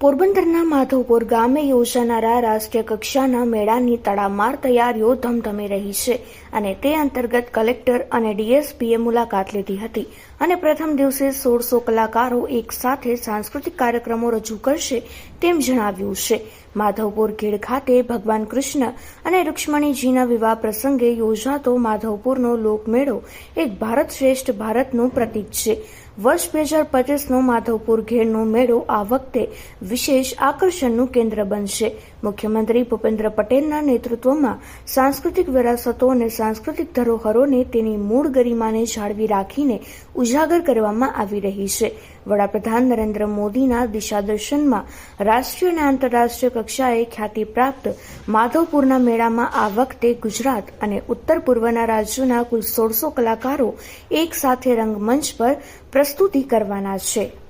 પોરબંદરના માધવપુર ગામે યોજાનારા રાષ્ટ્રીય કક્ષાના મેળાની તડામાર તૈયારીઓ ધમધમી રહી છે અને તે અંતર્ગત કલેક્ટર અને ડીએસપીએ મુલાકાત લીધી હતી અને પ્રથમ દિવસે સોળસો કલાકારો એક સાથે સાંસ્કૃતિક કાર્યક્રમો રજૂ કરશે તેમ જણાવ્યું છે. માધવપુર ખીડ ખાતે ભગવાન કૃષ્ણ અને રૂક્ષ્મણીજીના વિવાહ પ્રસંગે યોજાતો માધવપુરનો લોકમેળો એક ભારત શ્રેષ્ઠ ભારતનું પ્રતીક છે. વર્ષ બે હજાર પચીસનો માધવપુર ઘેરનો મેળો આ વખતે વિશેષ આકર્ષણનું કેન્દ્ર બનશે. મુખ્યમંત્રી ભૂપેન્દ્ર પટેલના નેતૃત્વમાં સાંસ્કૃતિક વિરાસતો અને સાંસ્કૃતિક ધરોહરોને તેની મૂળ ગરિમાને જાળવી રાખીને ઉજાગર કરવામાં આવી રહી છે. વડાપ્રધાન નરેન્દ્ર મોદીના દિશાદર્શનમાં રાષ્ટ્રીય અને આંતરરાષ્ટ્રીય કક્ષાએ ખ્યાતિ પ્રાપ્ત માધવપુરના મેળામાં આ વખતે ગુજરાત અને ઉત્તર પૂર્વના રાજ્યોના કુલ સોળસો કલાકારો એક સાથે રંગમંચ પર પ્રસ્તુતિ કરવાના છે.